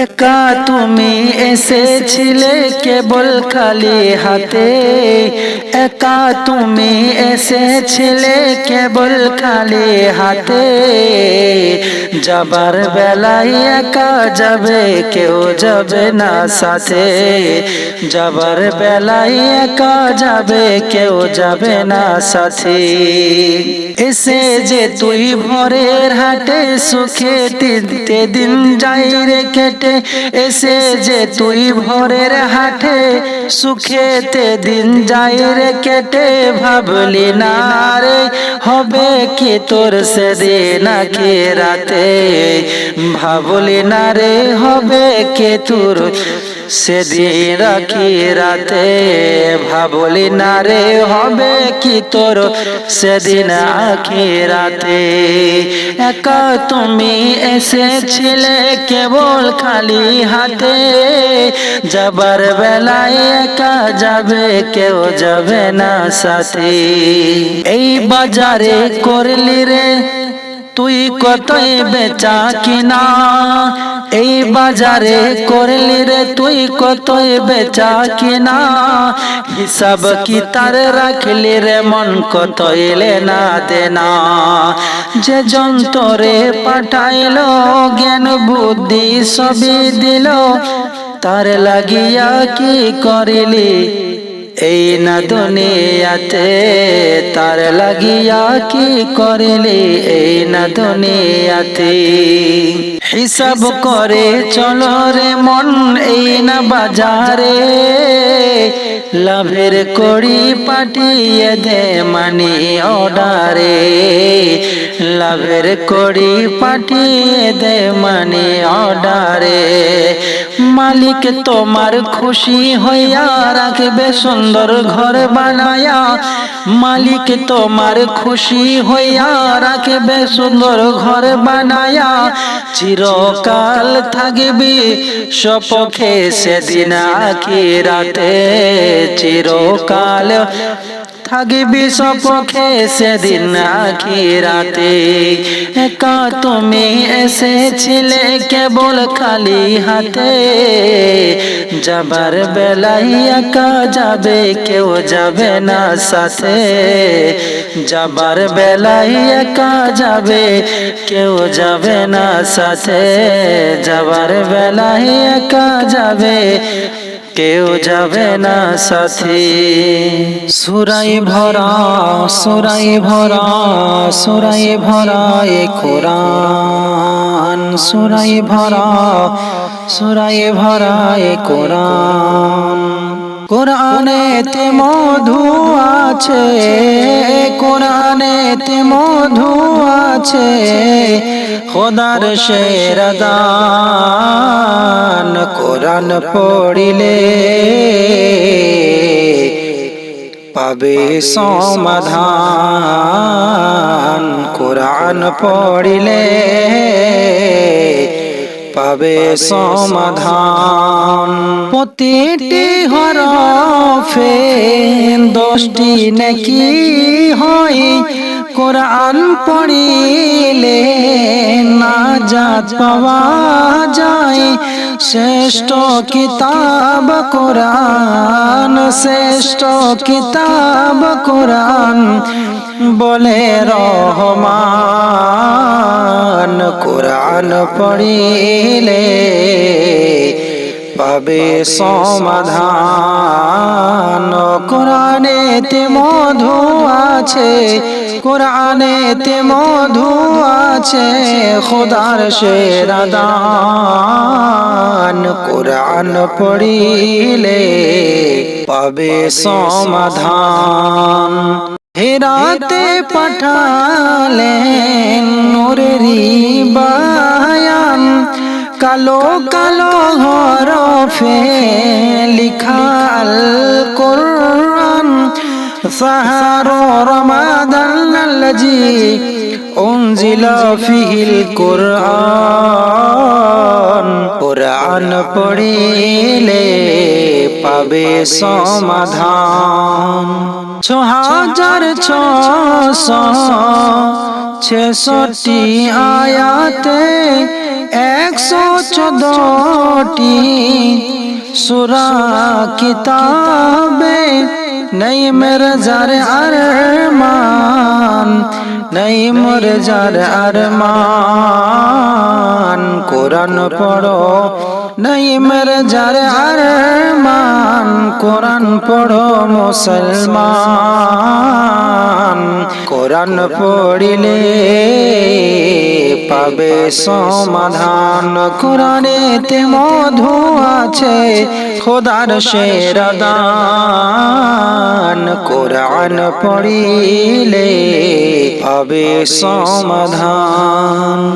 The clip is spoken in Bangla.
একা তুমি এসেছিলে কেবল খালি হাতে একা তুমি এসেছিলে কেবল খালি হাতে যাবার বেলায় একা যাবে, কেউ যাবে না সাথে। যাবার একা যাবে, কেউ যাবে না সাথে। এসে যে তুই ভোরের হাটে সুখে তিনতে দিন যাই রে কেটে এসে যে তুই ভোরের হাটে দিন যাই রে কেটে ভাবলি না রে, হবে কি তোর সেদিন রাতে ভাবলি না রে হবে কে তোর? সেদিন রাখি রাতে ভাবলি না রে হবে কি তোর? সেদিন আখি রাতে একা তুমি এসেছিলে কেবল খালি হাতে। যাবার বেলায় একা যাবে কেউ যাবে না সাথে। এই বাজারে করলি রে তুই কতই বেচা কিনা? এই বাজারে করলি রে তুই কতই বেচা কিনা? হিসাব কি তার রাখলি রে মন কত এলে না দেনা? যে যন্ত্রে পাঠাইলো জ্ঞান বুদ্ধি সবই দিল, তার লাগিয়া কি করিলি? এই না দুনিয়াতে তার লাগিয়া কি করিলি? এই না দুনিয়াতে হিসাব করে চলো রে মন, এই না বাজারে। লাভের কড়ি পাঠিয়ে দে মানি অর্ডারে। লাভের কড়ি পাঠিয়ে দে মানি অর্ডারে। মালিক তোমার খুশি হইয়া রাখবে সুন্দর ঘর বানায়া, মালিক তোমার খুশি হইয়া রাখবে। সুন্দর ঘর বানায়া, চিরকাল থাকবি। সপক্ষে সেদিন আখি রাতে চিরকাল থাকবি সপক্ষে সেদিন আখি রাতে একা তুমি এসেছিলে কেবল খালি হাতে। যাবার বেলায় একা যাবে কেউ যাবে না সাথে। যাবার বেলায় একা যাবে কেউ যাবে না সাথে। যাবার বেলায় একা যাবে কেউ যাবে না সাথী। সুরাই ভরা সুরাই ভরা সুরাই ভরা এ কোরআন। সুরাই ভরা সুরাই ভরা এ কোরআন। কোরআনেতে মধু আছে কোরআনেতে মধু আছে খোদার শেরদান কোরআন পড়িলে পাবে সমাধান। কোরআন পড়িলে পাবে সমাধান। প্রতিটি হরফে দশটি নাকি হয়। কোরআন পড়িলে না জাত পাওয়া যায়। শ্রেষ্ঠ কিতাব কোরআন, শ্রেষ্ঠ কিতাব কোরআন। বলে রহমান। কোরআন পড়িলে পাবে সমাধান। কোরআনেতে মধু আছে, কোরআনেতে মধু আছে, খোদার শেরাদান কোরআন পড়িলে পাবে সমাধান। হেরাতে পাঠালেন নোরেরি বায়ান কালো কালো হরফে লিখাল কোরআন সাহার রমাদান الذي أنزل فيه القرآن কোরআন পড়িলে পাবে সমাধান। ছ হাজার ছশ আয়াতে একশো চোদ্দটি সুরা কিতাবে নেই মেরে যার আরমান নেই মরে যার আরমান। কোরআন পড়ো নেই যার আরমান, কোরআন পড়ো মুসলমান। কোরআন পড়িলে পাবে সমাধান। কোরআনেতে মধু আছে, খোদার শেরদান কোরআন পড়িলে পাবে সমাধান।